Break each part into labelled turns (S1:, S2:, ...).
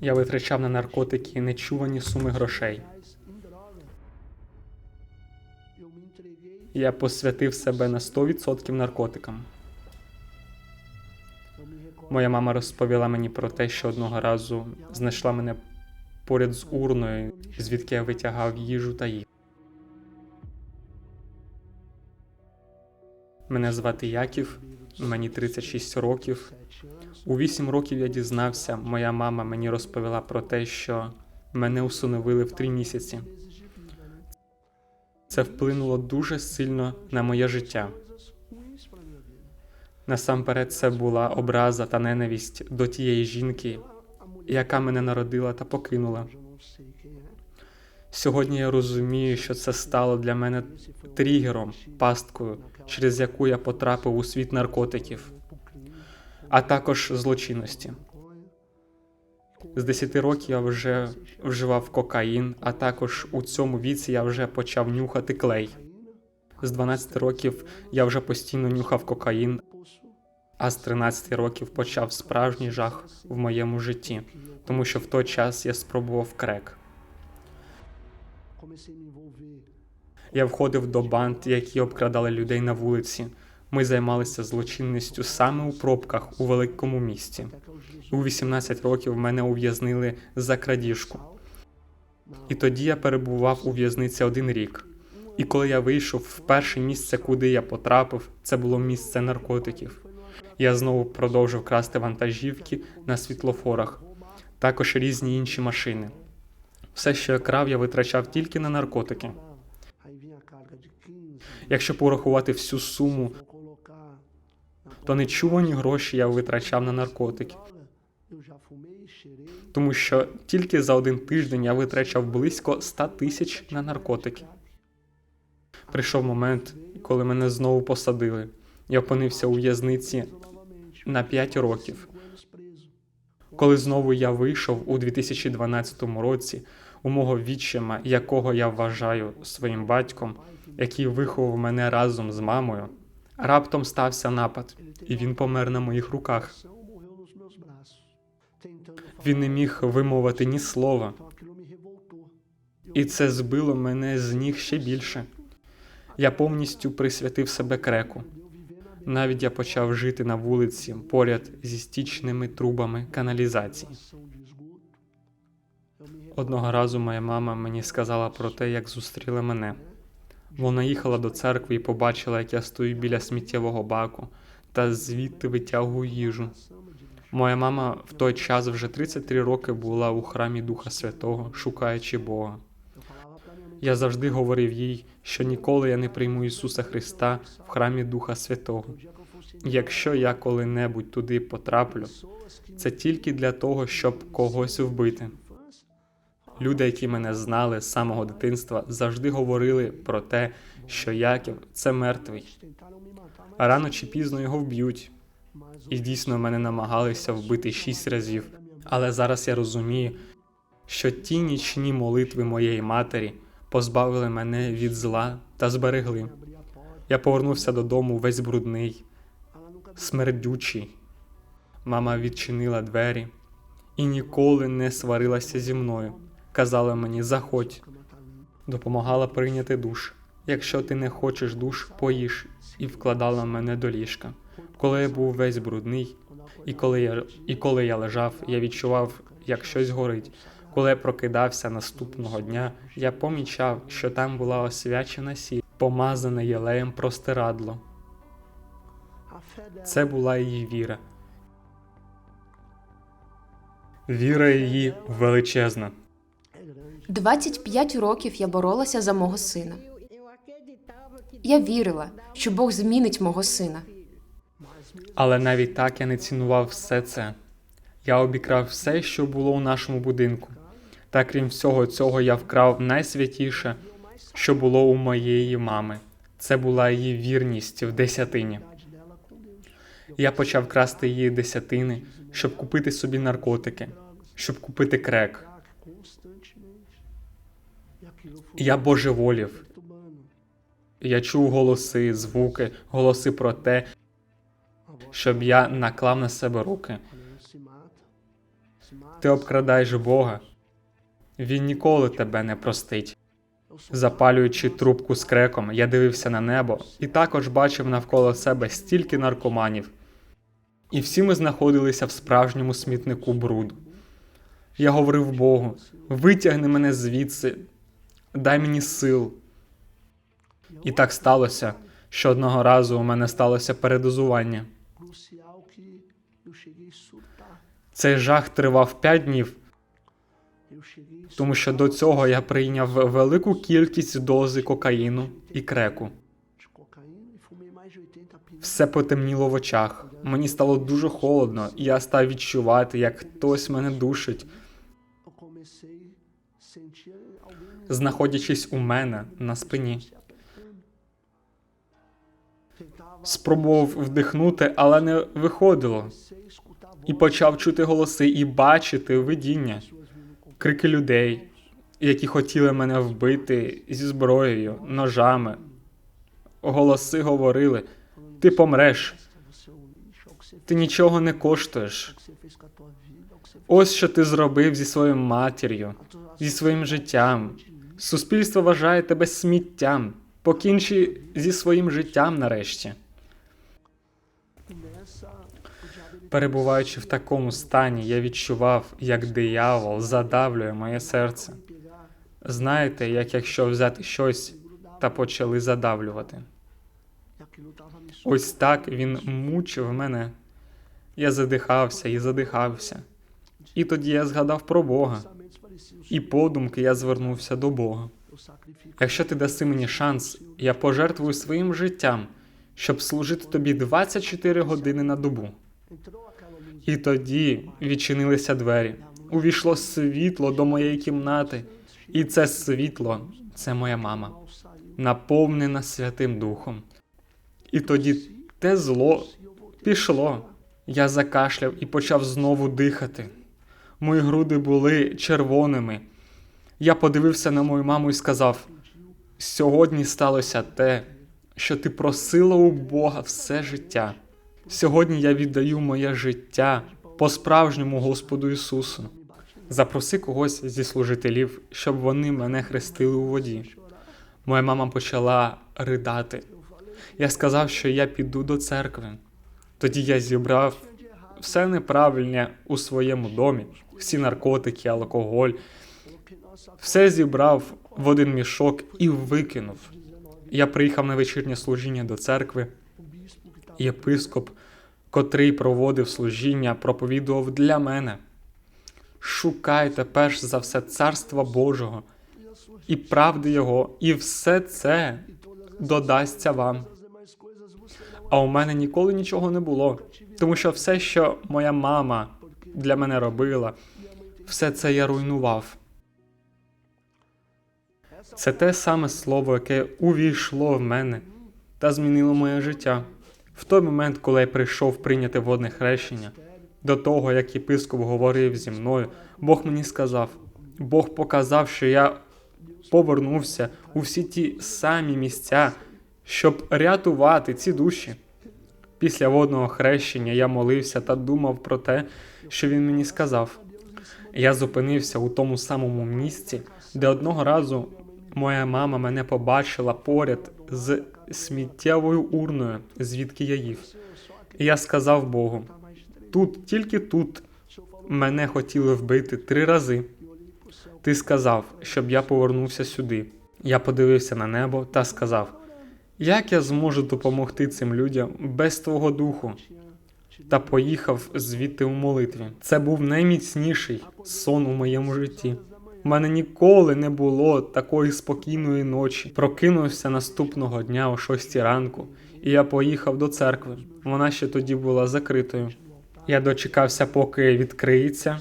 S1: Я витрачав на наркотики нечувані суми грошей. Я посвятив себе на 100% наркотикам. Моя мама розповіла мені про те, що одного разу знайшла мене поряд з урною, звідки я витягав їжу та їх. Мене звати Яків, мені 36 років. У 8 років я дізнався, моя мама мені розповіла про те, що мене усиновили в 3 місяці. Це вплинуло дуже сильно на моє життя. Насамперед, це була образа та ненависть до тієї жінки, яка мене народила та покинула. Сьогодні я розумію, що це стало для мене тригером, пасткою, через яку я потрапив у світ наркотиків, а також злочинності. З 10 років я вже вживав кокаїн, а також у цьому віці я вже почав нюхати клей. З 12 років я вже постійно нюхав кокаїн, а з 13 років почав справжній жах в моєму житті, тому що в той час я спробував крек. Я входив до банд, які обкрадали людей на вулиці. Ми займалися злочинністю саме у пробках у великому місті. У 18 років мене ув'язнили за крадіжку. І тоді я перебував у в'язниці один рік. І коли я вийшов в перше місце, куди я потрапив, це було місце наркотиків. Я знову продовжив красти вантажівки на світлофорах, також різні інші машини. Все, що я крав, я витрачав тільки на наркотики. Якщо порахувати всю суму, то нечувані гроші я витрачав на наркотики. Тому що тільки за один тиждень я витрачав близько 100 тисяч на наркотики. Прийшов момент, коли мене знову посадили. Я опинився у в'язниці на 5 років. Коли знову я вийшов у 2012 році, у мого відчима, якого я вважаю своїм батьком, який виховав мене разом з мамою, раптом стався напад, і він помер на моїх руках. Він не міг вимовити ні слова, і це збило мене з ніг ще більше. Я повністю присвятив себе креку. Навіть я почав жити на вулиці поряд зі стічними трубами каналізації. Одного разу моя мама мені сказала про те, як зустріла мене. Вона їхала до церкви і побачила, як я стою біля сміттєвого баку та звідти витягую їжу. Моя мама в той час вже 33 роки була у храмі Духа Святого, шукаючи Бога. Я завжди говорив їй, що ніколи я не прийму Ісуса Христа в храмі Духа Святого. Якщо я коли-небудь туди потраплю, це тільки для того, щоб когось вбити. Люди, які мене знали з самого дитинства, завжди говорили про те, що Яків це мертвий. А рано чи пізно його вб'ють. І дійсно мене намагалися вбити шість разів. Але зараз я розумію, що ті нічні молитви моєї матері позбавили мене від зла та зберегли. Я повернувся додому весь брудний, смердючий. Мама відчинила двері і ніколи не сварилася зі мною. Казала мені, заходь, допомагала прийняти душ. Якщо ти не хочеш душ, поїж, і вкладала мене до ліжка. Коли я був весь брудний, і коли я, і коли я лежав, я відчував, як щось горить. Коли я прокидався наступного дня, я помічав, що там була освячена сіль, помазане єлеєм простирадло. Це була її віра. Віра її величезна.
S2: 25 років я боролася за мого сина. Я вірила, що Бог змінить мого сина.
S1: Але навіть так я не цінував все це. Я обікрав все, що було у нашому будинку. Та крім всього цього, я вкрав найсвятіше, що було у моєї мами. Це була її вірність в десятині. Я почав красти її десятини, щоб купити собі наркотики, щоб купити крек. Я божеволів. Я чув голоси, звуки, голоси про те, щоб я наклав на себе руки. Ти обкрадаєш Бога. Він ніколи тебе не простить. Запалюючи трубку з креком, я дивився на небо і також бачив навколо себе стільки наркоманів. І всі ми знаходилися в справжньому смітнику бруду. Я говорив Богу: витягни мене звідси, дай мені сил. І так сталося, що одного разу у мене сталося передозування. Цей жах тривав 5 днів, тому що до цього я прийняв велику кількість дози кокаїну і креку.
S3: de cocaína fumei mais de 80 pilas.
S1: Все потемніло в очах. Мені стало дуже холодно, і я став відчувати, як хтось мене душить. Знаходячись у мене на спині. Спробував вдихнути, але не виходило. І почав чути голоси і бачити видіння, крики людей, які хотіли мене вбити зі зброєю, ножами. Голоси говорили: ти помреш, ти нічого не коштуєш. Ось що ти зробив зі своєю матір'ю, зі своїм життям. Суспільство вважає тебе сміттям. Покінчи зі своїм життям нарешті. Перебуваючи в такому стані, я відчував, як диявол задавлює моє серце. Знаєте, як якщо взяти щось та почали задавлювати. Ось так він мучив мене. Я задихався і задихався. І тоді я згадав про Бога, і подумки я звернувся до Бога. Якщо ти даси мені шанс, я пожертвую своїм життям, щоб служити тобі 24 години на добу. І тоді відчинилися двері. Увійшло світло до моєї кімнати, і це світло це моя мама, наповнена Святим Духом. І тоді те зло пішло. Я закашляв і почав знову дихати. Мої груди були червоними. Я подивився на мою маму і сказав: сьогодні сталося те, що ти просила у Бога все життя. Сьогодні я віддаю моє життя по-справжньому Господу Ісусу. Запроси когось зі служителів, щоб вони мене хрестили у воді. Моя мама почала ридати. Я сказав, що я піду до церкви. Тоді я зібрав все неправильне у своєму домі, всі наркотики, алкоголь, все зібрав в один мішок і викинув. Я приїхав на вечірнє служіння до церкви. Єпископ, котрий проводив служіння, проповідував для мене. Шукайте перш за все царства Божого і правди Його, і все це додасться вам. А у мене ніколи нічого не було, тому що все, що моя мама для мене робила, все це я руйнував. Це те саме слово, яке увійшло в мене та змінило моє життя. В той момент, коли я прийшов прийняти водне хрещення, до того, як єпископ говорив зі мною, Бог мені сказав: Бог показав, що я повернувся у всі ті самі місця, щоб рятувати ці душі. Після водного хрещення я молився та думав про те, що він мені сказав. Я зупинився у тому самому місці, де одного разу моя мама мене побачила поряд з сміттєвою урною, звідки я їв. І я сказав Богу: тут, тільки тут, мене хотіли вбити три рази. Ти сказав, щоб я повернувся сюди. Я подивився на небо та сказав: як я зможу допомогти цим людям без твого духу? Та поїхав звідти у молитві. Це був найміцніший сон у моєму житті. У мене ніколи не було такої спокійної ночі. Прокинувся наступного дня о 6 ранку, і я поїхав до церкви. Вона ще тоді була закритою. Я дочекався, поки відкриється,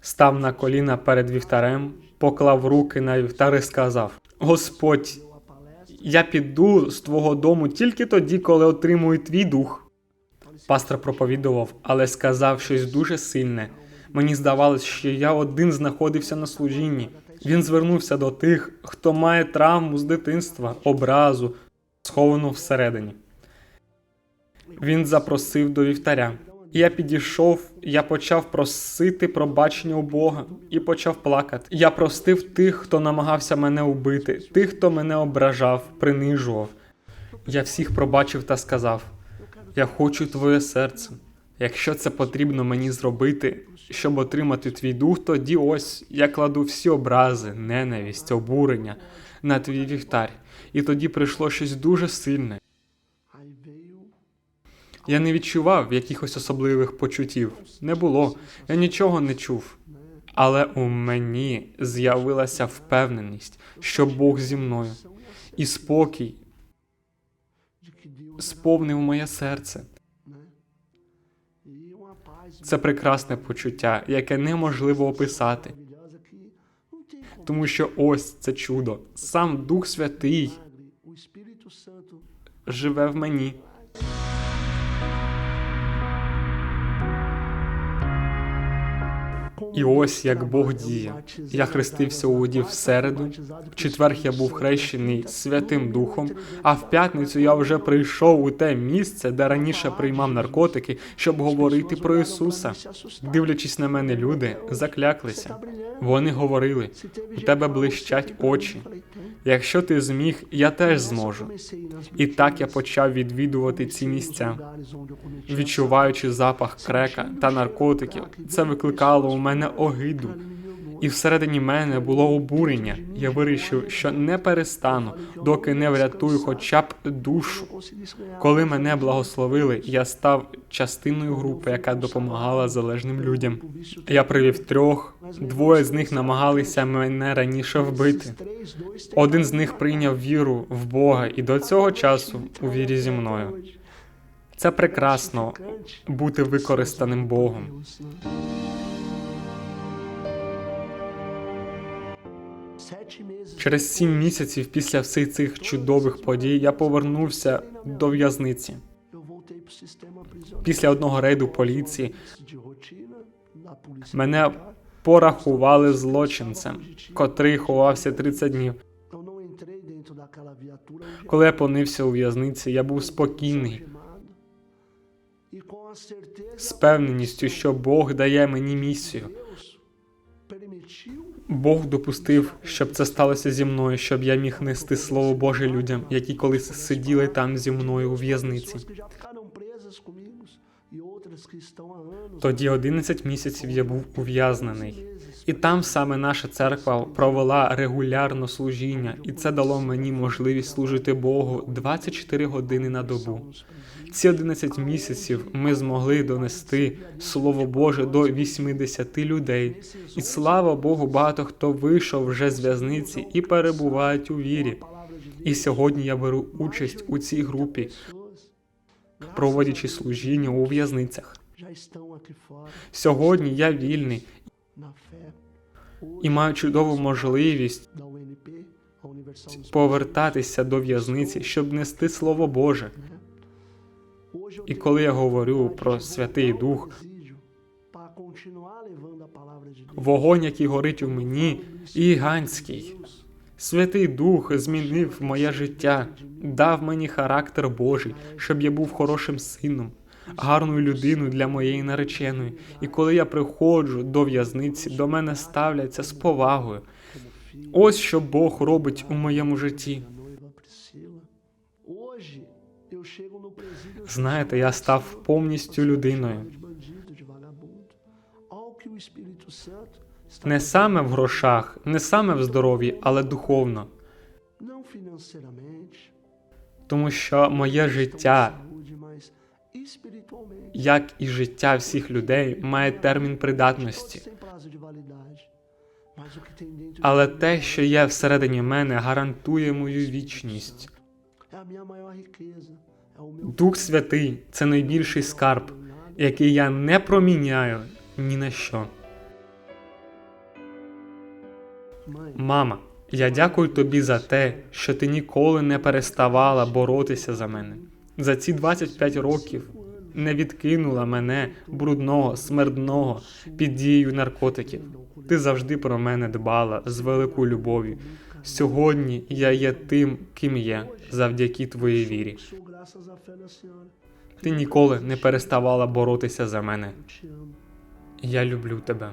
S1: став на коліна перед вівтарем, поклав руки на вівтар і сказав: Господь, я піду з твого дому тільки тоді, коли отримую твій дух. Пастор проповідував, але сказав щось дуже сильне. Мені здавалось, що я один знаходився на служінні. Він звернувся до тих, хто має травму з дитинства, образу, сховану всередині. Він запросив до вівтаря. Я підійшов, я почав просити пробачення у Бога і почав плакати. Я простив тих, хто намагався мене убити, тих, хто мене ображав, принижував. Я всіх пробачив та сказав: Я хочу твоє серце. Якщо це потрібно мені зробити, щоб отримати твій дух, тоді ось я кладу всі образи, ненависть, обурення на твій вівтар. І тоді прийшло щось дуже сильне. Я не відчував якихось особливих почуттів. Не було. Я нічого не чув. Але у мені з'явилася впевненість, що Бог зі мною, і спокій сповнив моє серце. Це прекрасне почуття, яке неможливо описати, тому що ось це чудо. Сам Дух Святий живе в мені. І ось як Бог діє. Я хрестився у воді в середу, в четвер я був хрещений Святим Духом, а в п'ятницю я вже прийшов у те місце, де раніше приймав наркотики, щоб говорити про Ісуса. Дивлячись на мене, люди закляклися. Вони говорили: у тебе блищать очі. Якщо ти зміг, я теж зможу. І так я почав відвідувати ці місця. Відчуваючи запах крека та наркотиків, це викликало у мене огиду. І всередині мене було обурення. Я вирішив, що не перестану, доки не врятую хоча б душу. Коли мене благословили, я став частиною групи, яка допомагала залежним людям. Я привів трьох, двоє з них намагалися мене раніше вбити. Один з них прийняв віру в Бога і до цього часу у вірі зі мною. Це прекрасно бути використаним Богом. Через сім місяців після всіх цих чудових подій я повернувся до в'язниці. Після одного рейду поліції мене порахували злочинцем, котрий ховався 30 днів. Коли я понився у в'язниці, я був спокійний, з певненістю, що Бог дає мені місію. Бог допустив, щоб це сталося зі мною, щоб я міг нести слово Боже людям, які колись сиділи там зі мною у в'язниці. Тоді 11 місяців я був ув'язнений. І там саме наша церква провела регулярно служіння, і це дало мені можливість служити Богу 24 години на добу. Ці 11 місяців ми змогли донести Слово Боже до 80 людей. І слава Богу, багато хто вийшов вже з в'язниці і перебувають у вірі. І сьогодні я беру участь у цій групі, проводячи служіння у в'язницях. Сьогодні я вільний і маю чудову можливість повертатися до в'язниці, щоб нести Слово Боже. І коли я говорю про Святий Дух, вогонь, який горить у мені, і гігантський. Святий Дух змінив моє життя, дав мені характер Божий, щоб я був хорошим сином, гарною людиною для моєї нареченої. І коли я приходжу до в'язниці, до мене ставляться з повагою. Ось що Бог робить у моєму житті. Знаєте, я став повністю людиною. Не саме в грошах, не саме в здоров'ї, але духовно. Тому що моє життя, як і життя всіх людей, має термін придатності. Але те, що є всередині мене, гарантує мою вічність. Дух Святий це найбільший скарб, який я не проміняю ні на що. Мама, я дякую тобі за те, що ти ніколи не переставала боротися за мене. За ці 25 років не відкинула мене брудного, смердного під дією наркотиків. Ти завжди про мене дбала з великою любов'ю. Сьогодні я є тим, ким є, завдяки твоїй вірі. Ти ніколи не переставала боротися за мене. Я люблю тебе.